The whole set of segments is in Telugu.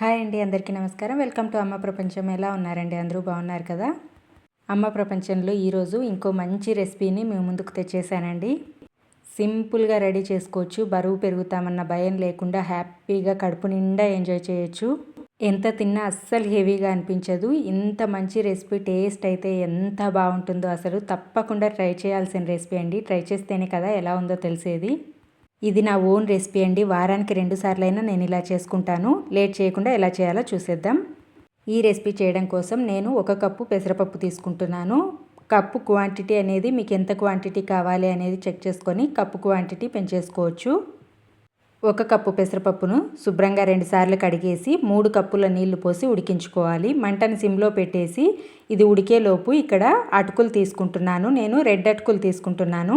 హాయ్ అండి అందరికీ నమస్కారం. వెల్కమ్ టు అమ్మ ప్రపంచం. ఎలా ఉన్నారండి? అందరూ బాగున్నారు కదా? అమ్మ ప్రపంచంలో ఈరోజు ఇంకో మంచి రెసిపీని మేము ముందుకు తెచ్చేసానండి. సింపుల్గా రెడీ చేసుకోవచ్చు. బరువు పెరుగుతామన్న భయం లేకుండా హ్యాపీగా కడుపు నిండా ఎంజాయ్ చేయొచ్చు. ఎంత తిన్నా అస్సలు హెవీగా అనిపించదు. ఇంత మంచి రెసిపీ టేస్ట్ అయితే ఎంత బాగుంటుందో అసలు తప్పకుండా ట్రై చేయాల్సిన రెసిపీ అండి. ట్రై చేస్తేనే కదా ఎలా ఉందో తెలిసేది. ఇది నా ఓన్ రెసిపీ అండి. వారానికి రెండు సార్లైనా నేను ఇలా చేసుకుంటాను. లేట్ చేయకుండా ఎలా చేయాలో చూసేద్దాం. ఈ రెసిపీ చేయడం కోసం నేను ఒక కప్పు పెసరపప్పు తీసుకుంటున్నాను. కప్పు క్వాంటిటీ అనేది మీకు ఎంత క్వాంటిటీ కావాలి అనేది చెక్ చేసుకొని కప్పు క్వాంటిటీ పెంచేసుకోవచ్చు. ఒక కప్పు పెసరపప్పును శుభ్రంగా రెండుసార్లు కడిగేసి మూడు కప్పుల నీళ్ళు పోసి ఉడికించుకోవాలి. మంటను సిమ్లో పెట్టేసి ఇది ఉడికేలోపు ఇక్కడ అటుకులు తీసుకుంటున్నాను. నేను రెడ్ అటుకులు తీసుకుంటున్నాను.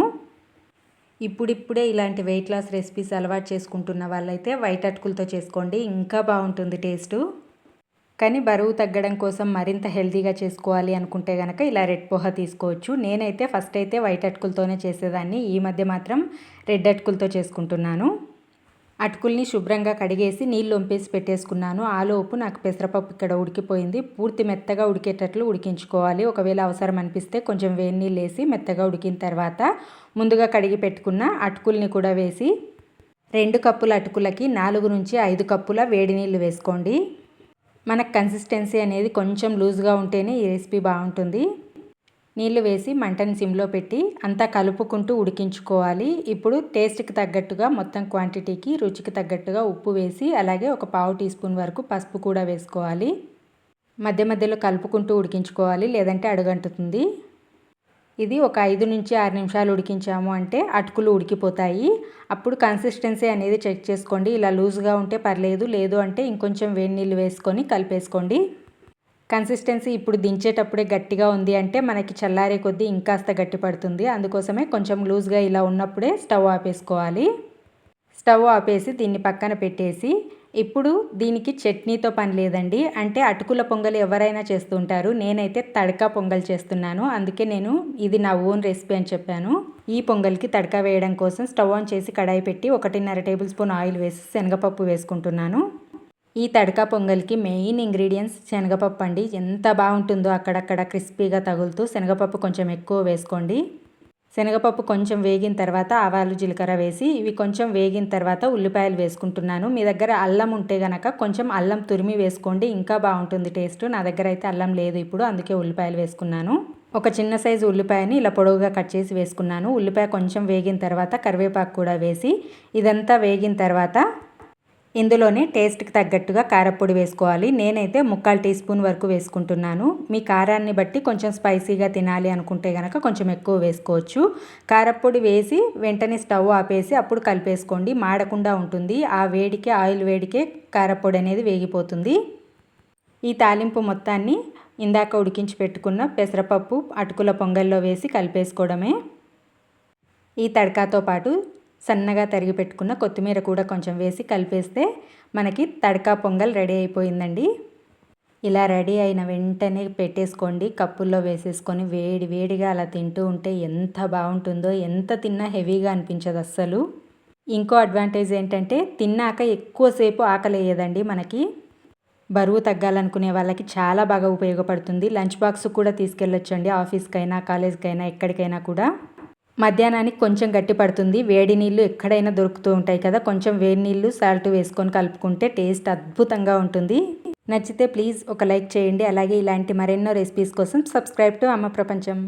ఇప్పుడిప్పుడే ఇలాంటి వెయిట్ లాస్ రెసిపీస్ అలవాటు చేసుకుంటున్న వాళ్ళైతే వైట్ అటుకులతో చేసుకోండి. ఇంకా బాగుంటుంది టేస్టు కానీ బరువు తగ్గడం కోసం మరింత హెల్తీగా చేసుకోవాలి అనుకుంటే కనుక ఇలా రెడ్ పోహ తీసుకోవచ్చు. నేనైతే ఫస్ట్ అయితే వైట్ అటుకులతోనే చేసేదాన్ని. ఈ మధ్య మాత్రం రెడ్ అటుకులతో చేసుకుంటున్నాను. అటుకుల్ని శుభ్రంగా కడిగేసి నీళ్ళు వంపేసి పెట్టేసుకున్నాను. ఆలోపు నాకు పెసరపప్పు ఇక్కడ ఉడికిపోయింది. పూర్తి మెత్తగా ఉడికేటట్లు ఉడికించుకోవాలి. ఒకవేళ అవసరం అనిపిస్తే కొంచెం వేడి నీళ్ళు వేసి మెత్తగా ఉడికిన తర్వాత ముందుగా కడిగి పెట్టుకున్న అటుకుల్ని కూడా వేసి రెండు కప్పుల అటుకులకి నాలుగు నుంచి ఐదు కప్పుల వేడి నీళ్ళు వేసుకోండి. మనకు కన్సిస్టెన్సీ అనేది కొంచెం లూజ్గా ఉంటేనే ఈ రెసిపీ బాగుంటుంది. నీళ్ళు వేసి మంటను సిమ్లో పెట్టి అంతా కలుపుకుంటూ ఉడికించుకోవాలి. ఇప్పుడు టేస్ట్కి తగ్గట్టుగా మొత్తం క్వాంటిటీకి రుచికి తగ్గట్టుగా ఉప్పు వేసి అలాగే ఒక పావు టీ స్పూన్ వరకు పసుపు కూడా వేసుకోవాలి. మధ్య మధ్యలో కలుపుకుంటూ ఉడికించుకోవాలి లేదంటే అడుగంటుతుంది. ఇది ఒక ఐదు నుంచి ఆరు నిమిషాలు ఉడికించాము అంటే అటుకులు ఉడికిపోతాయి. అప్పుడు కన్సిస్టెన్సీ అనేది చెక్ చేసుకోండి. ఇలా లూజ్గా ఉంటే పర్లేదు లేదు అంటే ఇంకొంచెం వేడి నీళ్ళు వేసుకొని కలిపేసుకోండి. కన్సిస్టెన్సీ ఇప్పుడు దించేటప్పుడే గట్టిగా ఉంది అంటే మనకి చల్లారే కొద్దీ ఇంకాస్త గట్టి పడుతుంది. అందుకోసమే కొంచెం లూజ్గా ఇలా ఉన్నప్పుడే స్టవ్ ఆపేసుకోవాలి. స్టవ్ ఆపేసి దీన్ని పక్కన పెట్టేసి ఇప్పుడు దీనికి చట్నీతో పని లేదండి. అంటే అటుకుల పొంగల్ ఎవరైనా చేస్తుంటారు నేనైతే తడకా పొంగల్ చేస్తున్నాను. అందుకే నేను ఇది నా ఓన్ రెసిపీ అని చెప్పాను. ఈ పొంగల్కి తడకా వేయడం కోసం స్టవ్ ఆన్ చేసి కడాయి పెట్టి ఒకటిన్నర టేబుల్ స్పూన్ ఆయిల్ వేసి శనగపప్పు వేసుకుంటున్నాను. ఈ తడకా పొంగల్కి మెయిన్ ఇంగ్రీడియంట్స్ శనగపప్పు అండి. ఎంత బాగుంటుందో అక్కడక్కడ క్రిస్పీగా తగులుతూ శనగపప్పు కొంచెం ఎక్కువ వేసుకోండి. శనగపప్పు కొంచెం వేగిన తర్వాత ఆవాలు జీలకర్ర వేసి ఇవి కొంచెం వేగిన తర్వాత ఉల్లిపాయలు వేసుకుంటున్నాను. మీ దగ్గర అల్లం ఉంటే గనక కొంచెం అల్లం తురిమి వేసుకోండి. ఇంకా బాగుంటుంది టేస్ట్. నా దగ్గర అయితే అల్లం లేదు ఇప్పుడు అందుకే ఉల్లిపాయలు వేసుకున్నాను. ఒక చిన్న సైజు ఉల్లిపాయని ఇలా పొడవుగా కట్ చేసి వేసుకున్నాను. ఉల్లిపాయ కొంచెం వేగిన తర్వాత కరివేపాకు కూడా వేసి ఇదంతా వేగిన తర్వాత ఇందులోనే టేస్ట్కి తగ్గట్టుగా కారపొడి వేసుకోవాలి. నేనైతే ముక్కాలు టీ స్పూన్ వరకు వేసుకుంటున్నాను. మీ కారాన్ని బట్టి కొంచెం స్పైసీగా తినాలి అనుకుంటే కనుక కొంచెం ఎక్కువ వేసుకోవచ్చు. కారపొడి వేసి వెంటనే స్టవ్ ఆపేసి అప్పుడు కలిపేసుకోండి. మాడకుండా ఉంటుంది. ఆ వేడికే ఆయిల్ వేడికే కారపొడి అనేది వేగిపోతుంది. ఈ తాలింపు మొత్తాన్ని ఇందాక ఉడికించి పెట్టుకున్న పెసరపప్పు అటుకుల పొంగల్లో వేసి కలిపేసుకోవడమే. ఈ తడకాతో పాటు సన్నగా తరిగి పెట్టుకున్న కొత్తిమీర కూడా కొంచెం వేసి కలిపేస్తే మనకి తడకా పొంగల్ రెడీ అయిపోయిందండి. ఇలా రెడీ అయిన వెంటనే పెట్టేసుకోండి. కప్పుల్లో వేసేసుకొని వేడి వేడిగా అలా తింటూ ఉంటే ఎంత బాగుంటుందో ఎంత తిన్నా హెవీగా అనిపించదు అస్సలు. ఇంకో అడ్వాంటేజ్ ఏంటంటే తిన్నాక ఎక్కువసేపు ఆకలేయదండి మనకి. బరువు తగ్గాలనుకునే వాళ్ళకి చాలా బాగా ఉపయోగపడుతుంది. లంచ్ బాక్స్ కూడా తీసుకెళ్ళొచ్చండి ఆఫీస్కైనా కాలేజ్కైనా ఎక్కడికైనా కూడా. మధ్యాహ్నానికి కొంచెం గట్టి పడుతుంది. వేడి నీళ్ళు ఎక్కడైనా దొరుకుతూ ఉంటాయి కదా. కొంచెం వేడి నీళ్ళు సాల్ట్ వేసుకొని కలుపుకుంటే టేస్ట్ అద్భుతంగా ఉంటుంది. నచ్చితే ప్లీజ్ ఒక లైక్ చేయండి. అలాగే ఇలాంటి మరెన్నో రెసిపీస్ కోసం సబ్స్క్రైబ్ టు అమ్మ ప్రపంచం.